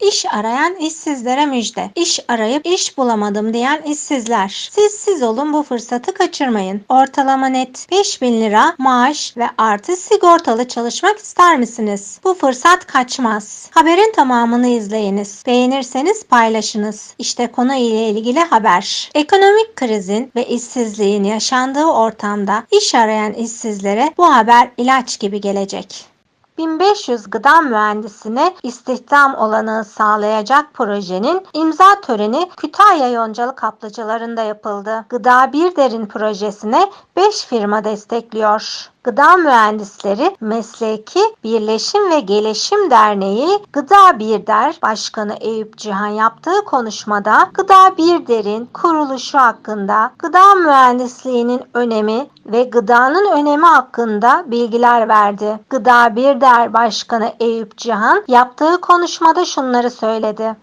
İş arayan işsizlere müjde. İş arayıp iş bulamadım diyen işsizler. Siz siz olun bu fırsatı kaçırmayın. Ortalama net 5000 lira maaş ve artı sigortalı çalışmak ister misiniz? Bu fırsat kaçmaz. Haberin tamamını izleyiniz. Beğenirseniz paylaşınız. İşte konu ile ilgili haber. Ekonomik krizin ve işsizliğin yaşandığı ortamda iş arayan işsizlere bu haber ilaç gibi gelecek. 1500 gıda mühendisine istihdam olanağı sağlayacak projenin imza töreni Kütahya Yoncalı Kaplıcalarında yapıldı. Gıda Bir Derin projesine 5 firma destekliyor. Gıda Mühendisleri Mesleki Birleşim ve Gelişim Derneği Gıda Birder Başkanı Eyüp Cihan yaptığı konuşmada Gıda Birder'in kuruluşu hakkında, gıda mühendisliğinin önemi ve gıdanın önemi hakkında bilgiler verdi. Gıda Birder Başkanı Eyüp Cihan yaptığı konuşmada şunları söyledi.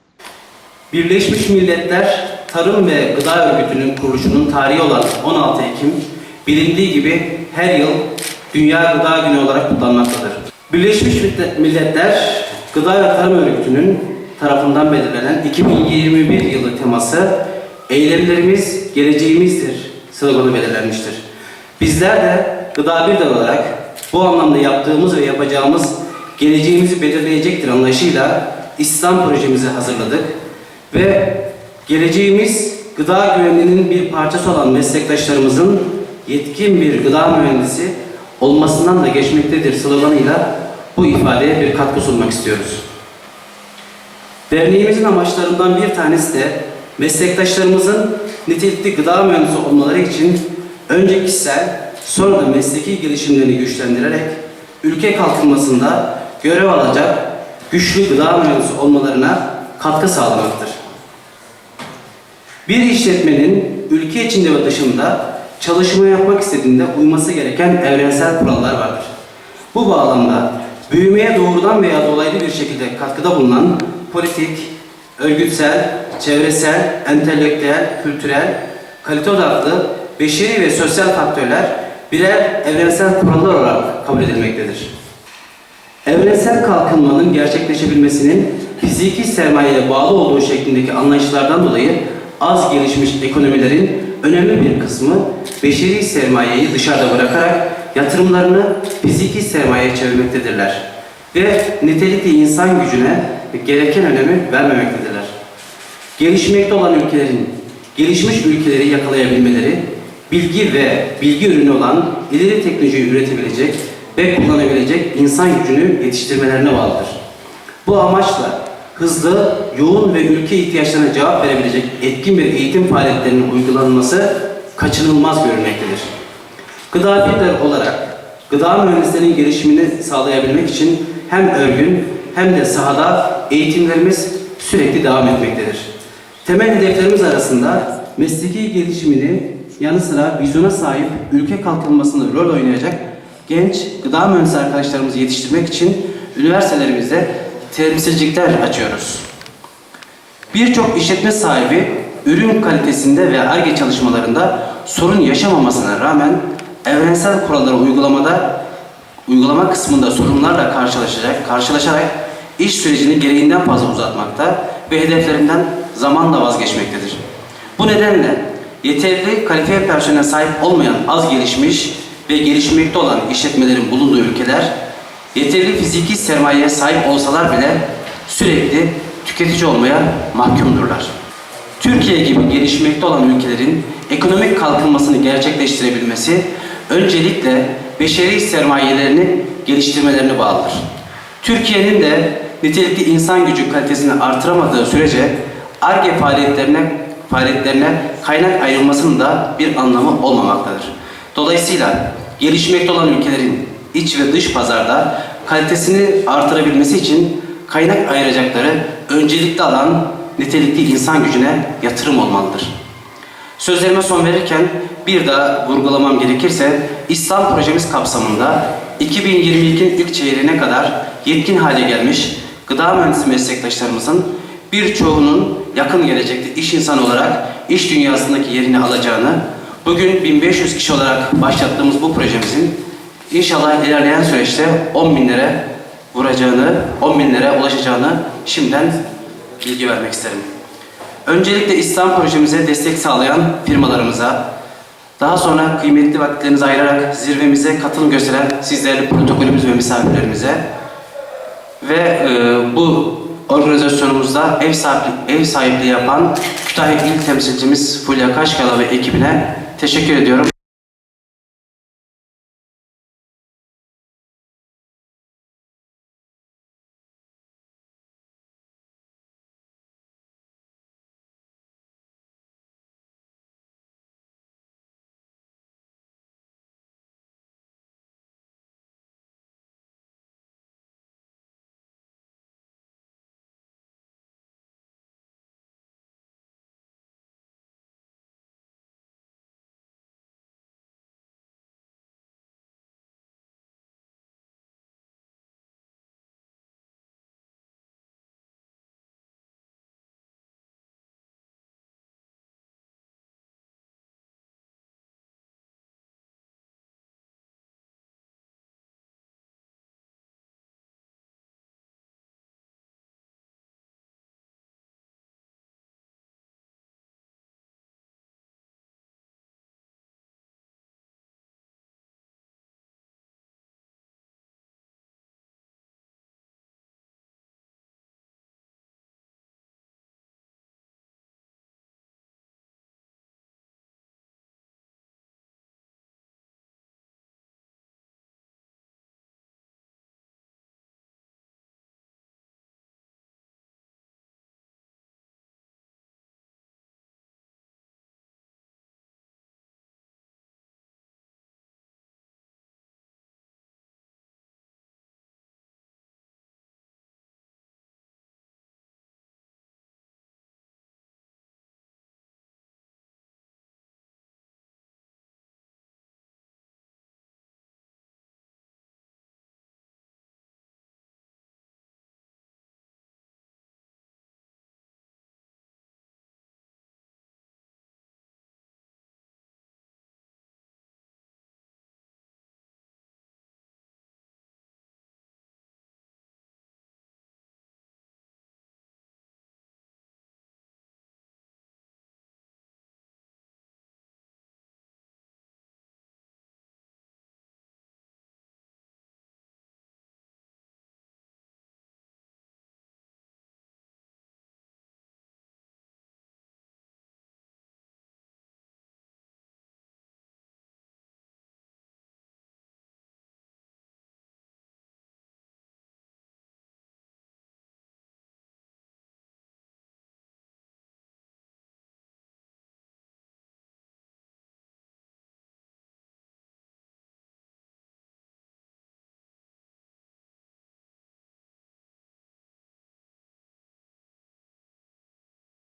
Birleşmiş Milletler Tarım ve Gıda Örgütü'nün kuruluşunun tarihi olan 16 Ekim bilindiği gibi her yıl Dünya Gıda Günü olarak kutlanmaktadır. Birleşmiş Milletler Gıda ve Tarım Örgütü'nün tarafından belirlenen 2021 yılı teması Eylemlerimiz geleceğimizdir sloganı belirlenmiştir. Bizler de Gıda Birden olarak bu anlamda yaptığımız ve yapacağımız geleceğimizi belirleyecektir anlayışıyla İslam projemizi hazırladık ve geleceğimiz gıda güvenliğinin bir parçası olan meslektaşlarımızın yetkin bir gıda mühendisi olmasından da geçmektedir sloganıyla bu ifadeye bir katkı sunmak istiyoruz. Derneğimizin amaçlarından bir tanesi de meslektaşlarımızın nitelikli gıda mühendisi olmaları için önce kişisel sonra da mesleki gelişimlerini güçlendirerek ülke kalkınmasında görev alacak güçlü gıda mühendisi olmalarına katkı sağlamaktır. Bir işletmenin ülke içinde ve dışında çalışma yapmak istediğinde uyması gereken evrensel kurallar vardır. Bu bağlamda büyümeye doğrudan veya dolaylı bir şekilde katkıda bulunan politik, örgütsel, çevresel, entelektüel, kültürel, kalite odaklı, beşeri ve sosyal faktörler birer evrensel kurallar olarak kabul edilmektedir. Evrensel kalkınmanın gerçekleşebilmesinin fiziki sermayeye bağlı olduğu şeklindeki anlayışlardan dolayı az gelişmiş ekonomilerin önemli bir kısmı beşeri sermayeyi dışarıda bırakarak yatırımlarını fiziki sermayeye çevirmektedirler ve nitelikli insan gücüne gereken önemi vermemektedirler. Gelişmekte olan ülkelerin gelişmiş ülkeleri yakalayabilmeleri, bilgi ve bilgi ürünü olan ileri teknolojiyi üretebilecek ve kullanabilecek insan gücünü yetiştirmelerine bağlıdır. Bu amaçla hızlı, yoğun ve ülke ihtiyaçlarına cevap verebilecek etkin bir eğitim faaliyetlerinin uygulanması kaçınılmaz görülmektedir. Gıda birler olarak gıda mühendislerinin gelişimini sağlayabilmek için hem örgün hem de sahada eğitimlerimiz sürekli devam etmektedir. Temel hedeflerimiz arasında mesleki gelişimini yanı sıra vizyona sahip ülke kalkınmasında rol oynayacak genç gıda mühendisi arkadaşlarımızı yetiştirmek için üniversitelerimizde temsilcilikler açıyoruz. Birçok işletme sahibi ürün kalitesinde ve ARGE çalışmalarında sorun yaşamamasına rağmen evrensel kuralları uygulamada uygulama kısmında sorunlarla karşılaşacak, karşılaşarak iş sürecini gereğinden fazla uzatmakta ve hedeflerinden zamanla vazgeçmektedir. Bu nedenle yeterli kalifiye personel sahip olmayan az gelişmiş ve gelişmekte olan işletmelerin bulunduğu ülkeler yeterli fiziki sermayeye sahip olsalar bile sürekli tüketici olmaya mahkumdurlar. Türkiye gibi gelişmekte olan ülkelerin ekonomik kalkınmasını gerçekleştirebilmesi öncelikle beşeri sermayelerini geliştirmelerine bağlıdır. Türkiye'nin de nitelikli insan gücü kalitesini artıramadığı sürece ARGE faaliyetlerine, faaliyetlerine kaynak ayrılmasının da bir anlamı olmamaktadır. Dolayısıyla gelişmekte olan ülkelerin iç ve dış pazarda kalitesini artırabilmesi için kaynak ayıracakları öncelikli alan nitelikli insan gücüne yatırım olmalıdır. Sözlerime son verirken bir daha vurgulamam gerekirse İslam projemiz kapsamında 2022'nin ilk çeyreğine kadar yetkin hale gelmiş gıda mühendisi meslektaşlarımızın birçoğunun yakın gelecekte iş insanı olarak iş dünyasındaki yerini alacağını, bugün 1500 kişi olarak başlattığımız bu projemizin inşallah ilerleyen süreçte 10 binlere vuracağını, 10 binlere ulaşacağını şimdiden bilgi vermek isterim. Öncelikle İslam projemize destek sağlayan firmalarımıza, daha sonra kıymetli vakitlerinizi ayırarak zirvemize katılım gösteren sizlerle protokolümüz ve misafirlerimize ve e, bu organizasyonumuzda ev sahipliği, ev sahipliği yapan Kütahya İl Temsilcimiz Fulya Kaşkala ve ekibine teşekkür ediyorum.